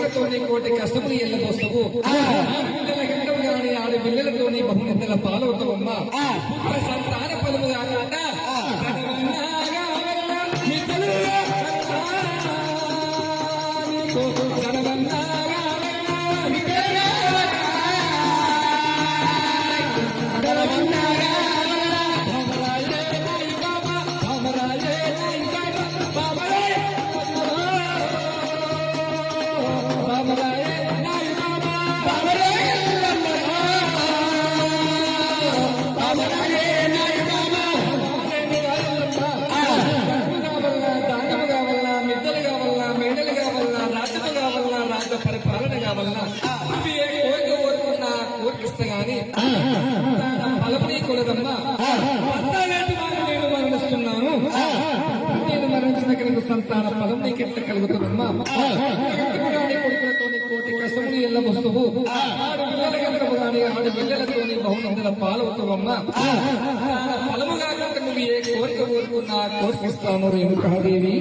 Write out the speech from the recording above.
ఆశతోని కోటి కష్టములు ఎల్లదోస్తవు బిడ్డల ఆడు గాని ఆరు బిడ్డలతోని బహునిందల పాలవుతావమ్మా. సంతాన పదము కాకుండా కావాలన్నా ఏ కోరిక కోరుకున్నా కోరికిస్తా గాని నేను మరణిస్తున్నాను నేను మరణించిన కనుక సంతాన ఫలం నీకెట్ట కలుగుతుందమ్మా కోటి కష్టములు ఎల్ల వస్తువు ఆడు పిల్లల కానీ ఆడు పిల్లలతోని బహుమందుల పాలవుతావమ్మా ఫలము కాకుండా నువ్వు ఏ కోరిక కోరుకున్నా కోరికిస్తాను రేణుకాదేవి